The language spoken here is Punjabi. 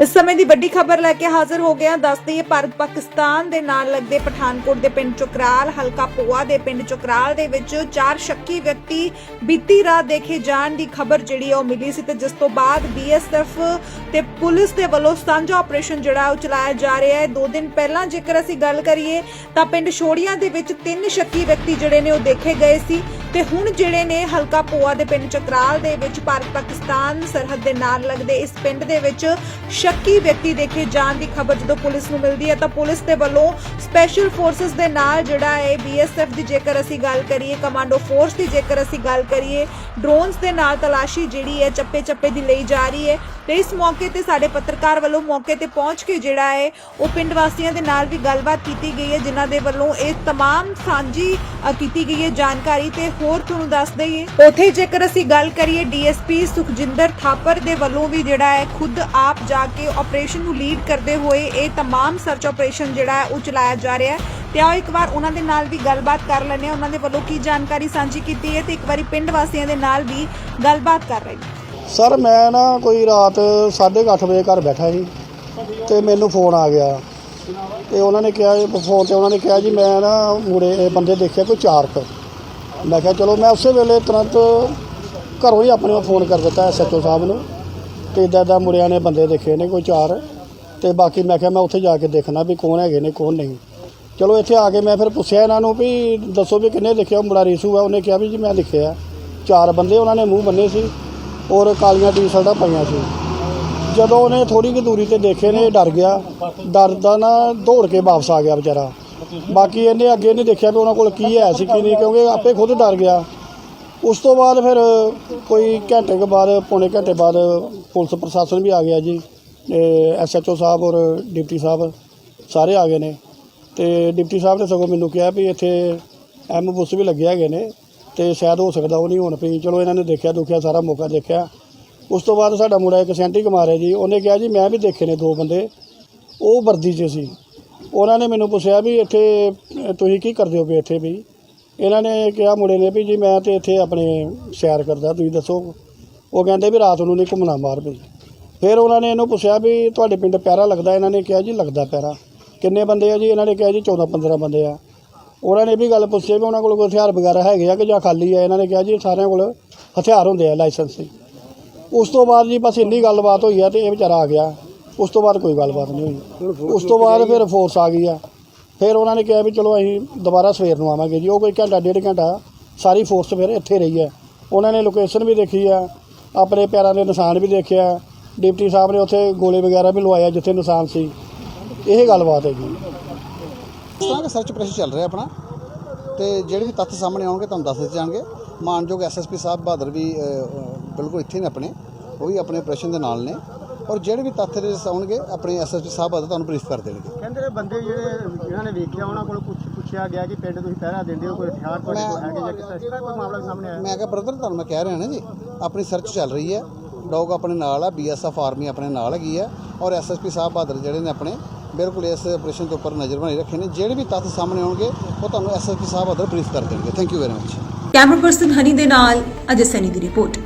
ਇਸ ਸਮੇਂ ਦੀ ਵੱਡੀ ਖਬਰ ਲੈ ਕੇ ਹਾਜ਼ਰ ਹੋ ਗਿਆ ਦੱਸ ਇਹ ਭਾਰਤ ਪਾਕਿਸਤਾਨ ਦੇ ਨਾਲ ਲੱਗਦੇ ਪਠਾਨਕੋਟ ਦੇ ਪਿੰਡ ਚੁਕਰਾਲ, ਹਲਕਾ ਪੋਆ ਦੇ ਪਿੰਡ ਚੁਕਰਾਲ ਦੇ ਵਿੱਚ ਚਾਰ ਸ਼ੱਕੀ ਵਿਅਕਤੀ ਬੀਤੀ ਰਾਤ ਦੇਖੇ ਜਾਣ ਦੀ ਖਬਰ ਜਿਹੜੀ ਉਹ ਮਿਲੀ ਸੀ ਤੇ ਜਿਸ ਤੋਂ ਬਾਅਦ ਬੀਐਸਐਫ ਤੇ ਪੁਲਿਸ ਦੇ ਵੱਲੋਂ ਸਾਂਝਾ ਆਪਰੇਸ਼ਨ ਜਿਹੜਾ ਉਹ ਚਲਾਇਆ ਜਾ ਰਿਹਾ ਹੈ। ਦੋ ਦਿਨ ਪਹਿਲਾਂ ਜੇਕਰ ਅਸੀਂ ਗੱਲ ਕਰੀਏ ਤਾਂ ਪਿੰਡ ਛੋੜੀਆਂ ਦੇ ਵਿੱਚ ਤਿੰਨ ਸ਼ੱਕੀ ਵਿਅਕਤੀ ਜਿਹੜੇ ਨੇ ਉਹ ਦੇਖੇ ਗਏ ਸੀ ਤੇ ਹੁਣ ਜਿਹੜੇ ਨੇ ਹਲਕਾ ਪੋਆ ਦੇ ਪਿੰਡ ਚਕਰਾਲ ਦੇ ਵਿੱਚ ਭਾਰਤ ਪਾਕਿਸਤਾਨ ਸਰਹੱਦ ਦੇ ਨਾਲ ਲੱਗਦੇ ਇਸ ਪਿੰਡ ਦੇ ਵਿੱਚ ਸ਼ੱਕੀ ਵਿਅਕਤੀ ਦੇਖੇ ਜਾਣ ਦੀ ਖਬਰ ਜਦੋਂ ਪੁਲਿਸ ਨੂੰ ਮਿਲਦੀ ਹੈ ਤਾਂ ਪੁਲਿਸ ਦੇ ਵੱਲੋਂ ਸਪੈਸ਼ਲ ਫੋਰਸਸ ਦੇ ਨਾਲ ਜਿਹੜਾ ਹੈ ਬੀਐਸਐਫ ਦੀ ਜੇਕਰ ਅਸੀਂ ਗੱਲ ਕਰੀਏ ਕਮਾਂਡੋ ਫੋਰਸ ਦੀ ਜੇਕਰ ਅਸੀਂ ਗੱਲ ਕਰੀਏ ਡਰੋਨਸ ਦੇ ਨਾਲ ਤਲਾਸ਼ੀ ਜਿਹੜੀ ਹੈ ਚੱਪੇ ਚੱਪੇ ਦੀ ਲਈ ਜਾ ਰਹੀ ਹੈ ਤੇ ਇਸ ਮੌਕੇ ਤੇ ਸਾਡੇ ਪੱਤਰਕਾਰ ਵੱਲੋਂ ਮੌਕੇ ਤੇ ਪਹੁੰਚ ਕੇ ਜਿਹੜਾ ਹੈ ਉਹ ਪਿੰਡ ਵਾਸੀਆਂ ਦੇ ਨਾਲ ਵੀ ਗੱਲਬਾਤ ਕੀਤੀ ਗਈ ਹੈ ਜਿਨ੍ਹਾਂ ਦੇ ਵੱਲੋਂ ਇਹ तमाम ਸਾਂਝੀ ਅ, ਕੀਤੀ ਗਈ ਹੈ ਜਾਣਕਾਰੀ ਤੇ ਹੋਰ ਤੁਹਾਨੂੰ ਦੱਸ ਦਈਏ ਉਥੇ ਜੇਕਰ ਅਸੀਂ ਗੱਲ ਕਰੀਏ ਡੀਐਸਪੀ ਸੁਖਜਿੰਦਰ ਥਾਪਰ ਦੇ ਵੱਲੋਂ ਵੀ ਜਿਹੜਾ ਹੈ ਖੁਦ ਆਪ ਜਾ ਕੇ ਆਪਰੇਸ਼ਨ ਨੂੰ ਲੀਡ ਕਰਦੇ ਹੋਏ ਇਹ तमाम ਸਰਚ ਆਪਰੇਸ਼ਨ ਜਿਹੜਾ ਹੈ ਉਹ ਚਲਾਇਆ ਜਾ ਰਿਹਾ ਹੈ ਤੇ ਆਓ ਇੱਕ ਵਾਰ ਉਹਨਾਂ ਦੇ ਨਾਲ ਵੀ ਗੱਲਬਾਤ ਕਰ ਲੈਂਦੇ ਹਾਂ ਉਹਨਾਂ ਦੇ ਵੱਲੋਂ ਕੀ ਜਾਣਕਾਰੀ ਸਾਂਝੀ ਕੀਤੀ ਹੈ ਤੇ ਇੱਕ ਵਾਰੀ ਪਿੰਡ ਵਾਸੀਆਂ ਦੇ ਨਾਲ ਵੀ ਗੱਲਬਾਤ ਕਰ ਰਹੇ ਹਾਂ ਸਰ ਮੈਂ ਨਾ ਕੋਈ ਰਾਤ 8:30 ਵਜੇ ਘਰ ਬੈਠਾ ਸੀ ਤੇ ਮੈਨੂੰ ਫੋਨ ਆ ਗਿਆ ਤੇ ਉਹਨਾਂ ਨੇ ਕਿਹਾ ਫੋਨ ਤੇ ਉਹਨਾਂ ਨੇ ਕਿਹਾ ਜੀ ਮੈਂ ਨਾ ਮੁੰਡੇ ਇਹ ਬੰਦੇ ਦੇਖਿਆ ਕੋਈ ਚਾਰ ਕੁ ਮੈਂ ਕਿਹਾ ਚਲੋ ਮੈਂ ਉਸੇ ਵੇਲੇ ਤੁਰੰਤ ਘਰੋਂ ਹੀ ਆਪਣੇ ਨੂੰ ਫੋਨ ਕਰ ਦਿੱਤਾ ਐਸਐਚਓ ਸਾਹਿਬ ਨੂੰ ਤੇ ਇਦਾਂ ਦਾ ਮੁੰਡਿਆਂ ਨੇ ਬੰਦੇ ਦੇਖੇ ਨੇ ਕੋਈ ਚਾਰ, ਤੇ ਬਾਕੀ ਮੈਂ ਕਿਹਾ ਮੈਂ ਉੱਥੇ ਜਾ ਕੇ ਦੇਖਣਾ ਵੀ ਕੌਣ ਹੈਗੇ ਨੇ, ਕੌਣ ਨਹੀਂ। ਚਲੋ ਇੱਥੇ ਆ ਕੇ ਮੈਂ ਫਿਰ ਪੁੱਛਿਆ ਇਹਨਾਂ ਨੂੰ ਵੀ ਦੱਸੋ ਵੀ ਕਿੰਨੇ ਲਿਖਿਆ ਮੁੰਡਾ ਰੀਸੂ ਆ, ਉਹਨੇ ਕਿਹਾ ਵੀ ਜੀ ਮੈਂ ਲਿਖਿਆ ਚਾਰ ਬੰਦੇ ਉਹਨਾਂ ਨੇ ਮੂੰਹ ਬੰਨੇ ਸੀ ਔਰ ਕਾਲੀਆਂ ਟੀ-ਸ਼ਰਟਾਂ ਪਾਈਆਂ ਸੀ। ਜਦੋਂ ਉਹਨੇ ਥੋੜੀ ਜਿਹੀ ਦੂਰੀ ਤੇ ਦੇਖੇ ਨੇ ਡਰ ਗਿਆ। ਡਰਦਾ ਨਾ ਦੌੜ ਕੇ ਵਾਪਸ ਆ ਗਿਆ ਵਿਚਾਰਾ। ਬਾਕੀ ਇਹਨੇ ਅੱਗੇ ਨਹੀਂ ਦੇਖਿਆ ਵੀ ਉਹਨਾਂ ਕੋਲ ਕੀ ਹੈ, ਸੀ ਕੀ ਨਹੀਂ, ਕਿਉਂਕਿ ਆਪੇ ਖੁਦ ਡਰ ਗਿਆ। ਉਸ ਤੋਂ ਬਾਅਦ ਫਿਰ ਕੋਈ ਘੰਟੇ ਕੁ ਬਾਅਦ, ਪੌਣੇ ਘੰਟੇ ਬਾਅਦ ਪੁਲਿਸ ਪ੍ਰਸ਼ਾਸਨ ਵੀ ਆ ਗਿਆ ਜੀ ਐਸਐਚਓ ਸਾਹਿਬ ਔਰ ਡਿਪਟੀ ਸਾਹਿਬ ਸਾਰੇ ਆ ਗਏ ਨੇ। ਤੇ ਡਿਪਟੀ ਸਾਹਿਬ ਨੇ ਸਗੋਂ ਮੈਨੂੰ ਕਿਹਾ ਵੀ ਇੱਥੇ ਐਮ ਬੁੱਸ ਵੀ ਲੱਗੇ ਹੈਗੇ ਨੇ, ਤੇ ਸ਼ਾਇਦ ਹੋ ਸਕਦਾ ਉਹ ਨਹੀਂ ਹੋਣ ਪਈ ਚਲੋ ਇਹਨਾਂ ਨੇ ਦੇਖਿਆ, ਦੁਖਿਆ, ਸਾਰਾ ਮੌਕਾ ਦੇਖਿਆ। ਉਸ ਤੋਂ ਬਾਅਦ ਸਾਡਾ ਮੁੰਡਾ ਇੱਕ ਸੈਂਟੀ ਕੁਮਾਰ ਹੈ ਜੀ, ਉਹਨੇ ਕਿਹਾ ਜੀ ਮੈਂ ਵੀ ਦੇਖੇ ਨੇ ਦੋ ਬੰਦੇ, ਉਹ ਵਰਦੀ 'ਚ ਸੀ। ਉਹਨਾਂ ਨੇ ਮੈਨੂੰ ਪੁੱਛਿਆ ਵੀ ਇੱਥੇ ਤੁਸੀਂ ਕੀ ਕਰਦੇ ਹੋ ਵੀ ਇੱਥੇ ਵੀ? ਇਹਨਾਂ ਨੇ ਕਿਹਾ ਮੁੰਡੇ ਨੇ ਵੀ ਜੀ ਮੈਂ ਤੇ ਇੱਥੇ ਆਪਣੇ ਸੈਰ ਕਰਦਾ ਤੁਸੀਂ ਦੱਸੋ। ਉਹ ਕਹਿੰਦੇ ਵੀ ਰਾਤ ਨੂੰ ਨਹੀਂ ਘੁੰਮਣਾ ਮਾਰ ਵੀ। ਫਿਰ ਉਹਨਾਂ ਨੇ ਇਹਨੂੰ ਪੁੱਛਿਆ ਵੀ ਤੁਹਾਡੇ ਪਿੰਡ ਪੈਰਾ ਲੱਗਦਾ? ਇਹਨਾਂ ਨੇ ਕਿਹਾ ਜੀ ਲੱਗਦਾ ਪੈਰਾ। ਕਿੰਨੇ ਬੰਦੇ ਆ ਜੀ? ਇਹਨਾਂ ਨੇ ਕਿਹਾ ਜੀ 14 15 ਬੰਦੇ ਆ। ਉਹਨਾਂ ਨੇ ਵੀ ਗੱਲ ਪੁੱਛੀ ਵੀ ਉਹਨਾਂ ਕੋਲ ਕੋਈ ਹਥਿਆਰ ਵਗੈਰਾ ਹੈਗੇ ਆ ਕਿ ਜਾਂ ਖਾਲੀ ਆ? ਇਹਨਾਂ ਨੇ ਕਿਹਾ ਜੀ ਸਾਰਿਆਂ ਕੋਲ ਹਥਿਆਰ ਹੁੰਦੇ ਆ ਲਾਇਸੈਂਸ ਦੇ। ਉਸ ਤੋਂ ਬਾਅਦ ਜੀ ਬਸ ਇੰਨੀ ਗੱਲਬਾਤ ਹੋਈ ਆ ਤੇ ਇਹ ਵਿਚਾਰਾ ਆ ਗਿਆ। ਉਸ ਤੋਂ ਬਾਅਦ ਕੋਈ ਗੱਲਬਾਤ ਨਹੀਂ ਹੋਈ। ਉਸ ਤੋਂ ਬਾਅਦ ਫਿਰ ਫੋਰਸ ਆ ਗਈ ਆ। ਫਿਰ ਉਹਨਾਂ ਨੇ ਕਿਹਾ ਵੀ ਚਲੋ ਅਸੀਂ ਦੁਬਾਰਾ ਸਵੇਰ ਨੂੰ ਆਵਾਂਗੇ ਜੀ। ਉਹ ਕੋਈ ਘੰਟਾ, ਡੇਢ ਘੰਟਾ ਸਾਰੀ ਫੋਰਸ ਫਿਰ ਇੱਥੇ ਰਹੀ ਹੈ। ਉਹਨਾਂ ਨੇ ਲੋਕੇਸ਼ਨ ਵੀ ਦੇਖੀ ਆ, ਆਪਣੇ ਪੈਰਾਂ ਦੇ ਨਿਸ਼ਾਨ ਵੀ ਦੇਖਿਆ ਡਿਪਟੀ ਸਾਹਿਬ ਨੇ ਉੱਥੇ ਗੋਲੇ ਵਗੈਰਾ ਵੀ ਲਵਾਇਆ ਜਿੱਥੇ ਨਿਸ਼ਾਨ ਸੀ। ਇਹ ਗੱਲਬਾਤ ਹੈ ਜੀ। ਇਸ ਸਰਚ ਆਪਰੇਸ਼ਨ ਚੱਲ ਰਿਹਾ ਆਪਣਾ। ਤੇ ਜਿਹੜੇ ਵੀ ਤੱਥ ਸਾਹਮਣੇ ਆਉਣਗੇ, ਤੁਹਾਨੂੰ ਦੱਸ ਦਿੱਤੇ ਜਾਣਗੇ। ਮਾਨਯੋਗ ਐਸਐਸਪੀ ਸਾਹਿਬ ਬਹਾਦਰ ਵੀ ਬਿਲਕੁਲ ਇੱਥੇ ਨੇ ਆਪਣੇ। ਉਹ ਵੀ ਆਪਣੇ ਆਪਰੇਸ਼ਨ ਦੇ ਨਾਲ ਨੇ। ਔਰ ਜਿਹੜੇ ਵੀ ਤੱਥ ਦੇ ਆਉਣਗੇ ਆਪਣੇ ਐਸਐਸਪੀ ਸਾਹਿਬ ਬਹਾਦਰ ਤੁਹਾਨੂੰ ਬਰੀਫ ਕਰ ਦੇਣਗੇ। ਕਹਿੰਦੇ ਨੇ ਬੰਦੇ ਜਿਹੜੇ ਇਹਨਾਂ ਨੇ ਵੇਖਿਆ ਉਹਨਾਂ ਕੋਲ ਪੁੱਛ ਪੁੱਛਿਆ ਗਿਆ ਕਿ ਪਿੰਡ ਤੁਸੀਂ ਪਹਿਰਾ ਦਿੰਦੇ ਹੋ ਕੋਈ ਹਥਿਆਰ ਤੁਹਾਡੇ ਕੋਲ ਹੈਗੇ ਜਾਂ ਕਿਸ ਤਰ੍ਹਾਂ? ਇਸ ਤਰ੍ਹਾਂ ਕੋਈ ਮਾਮਲਾ ਸਾਹਮਣੇ ਆਇਆ? ਮੈਂ ਕਿਹਾ ਬ੍ਰਦਰ ਤੁਹਾਨੂੰ ਮੈਂ ਕਹਿ ਰਿਹਾ ਨਾ ਜੀ ਆਪਣੀ ਸਰਚ ਚੱਲ ਰਹੀ ਹੈ। ਡੌਗ ਆਪਣੇ ਨਾਲ ਆ ਬੀਐਸਐਫ ਆਰਮੀ ਆਪਣੇ ਨਾਲ ਹੈਗੀ ਆ। ਔਰ ਐਸਐਸਪੀ ਸਾਹਿਬ ਬਹਾਦਰ ਜਿਹੜੇ ਨੇ ਆਪਣੇ ਬਿਲਕੁਲ ਇਸ ਆਪਰੇਸ਼ਨ ਦੇ ਉੱਪਰ ਨਜ਼ਰ ਬਣਾਈ ਰੱਖੇ ਨੇ। ਜਿਹੜੇ ਵੀ ਤੱਥ ਸਾਹਮਣੇ ਆਉਣਗੇ ਉਹ ਤੁਹਾਨੂੰ ਐਸਐਸਪੀ ਸਾਹਿਬ ਬਹਾਦਰ ਬਰੀਫ ਕਰ ਦੇਣਗੇ। Thank you very much camera person Honey ਦੇ ਨਾਲ ਅਜੇ ਸੈਨੀ ਦੀ ਰਿਪੋਰਟ